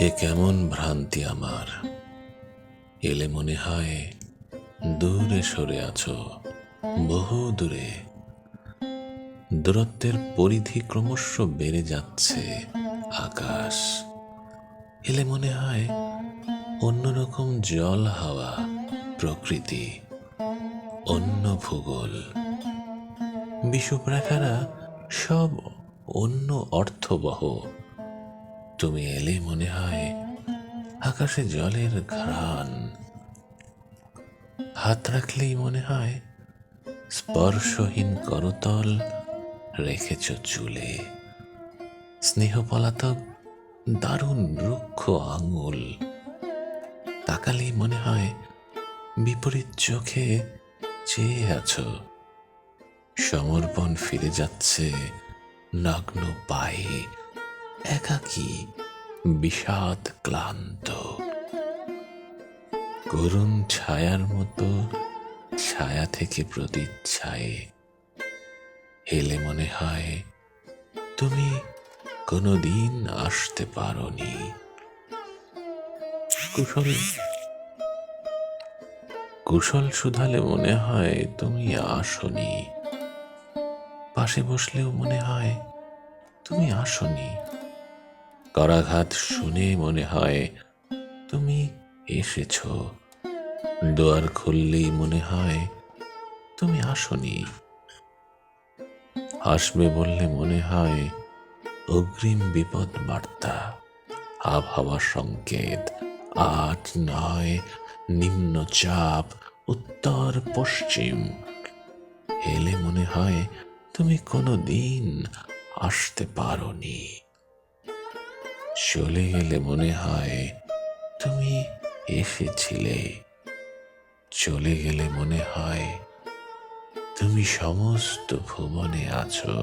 এ কেমন ভ্রান্তি আমার? এলে মনে হয় দূরে সরে আছো, বহু দূরে। দূরত্বের পরিধি ক্রমশ বেড়ে যাচ্ছে আকাশ। এলে মনে হয় অন্যরকম জল হাওয়া প্রকৃতি, অন্য ভূগোল। বিষুবরেখারা সব অন্য অর্থবহ। তুমি এলে মনে হয় আকাশে জলের ঘ্রাণ। হাত রাখলেই মনে হয় স্পর্শহীন করতল রেখেছ চুলে। স্নেহ পলাতক দারুণ রুক্ষ আঙুল। তাকালেই মনে হয় বিপরীত চোখে চেয়ে আছো। সমর্পণ ফিরে যাচ্ছে নগ্ন পায়ে, একাকী বিষাদ ক্লান্ত। করুণ ছায়ার মতো ছায়া থেকে প্রতিচ্ছায়ে। হেলে মনে হয়, তুমি কোনোদিন আসতে পারোনি। কুশল কুশল শুধালে মনে হয় তুমি আসনি। পাশে বসলেও মনে হয় তুমি আসনি। করাঘাত শুনে মনে হয় তুমি এসেছ। দোয়ার খুললেই মনে হয় তুমি আসনি। আসবে বললে মনে হয় অগ্রিম বিপদ বার্তা আবহাওয়া সংকেত, আট নয় নিম্নচাপ উত্তর পশ্চিম। এলে মনে হয় তুমি কোনো দিন আসতে পারোনি। চলে গেলে মনে হয় তুমি এসেছিলে। চলে গেলে মনে হয় তুমি সমস্ত ভুবনে আছো।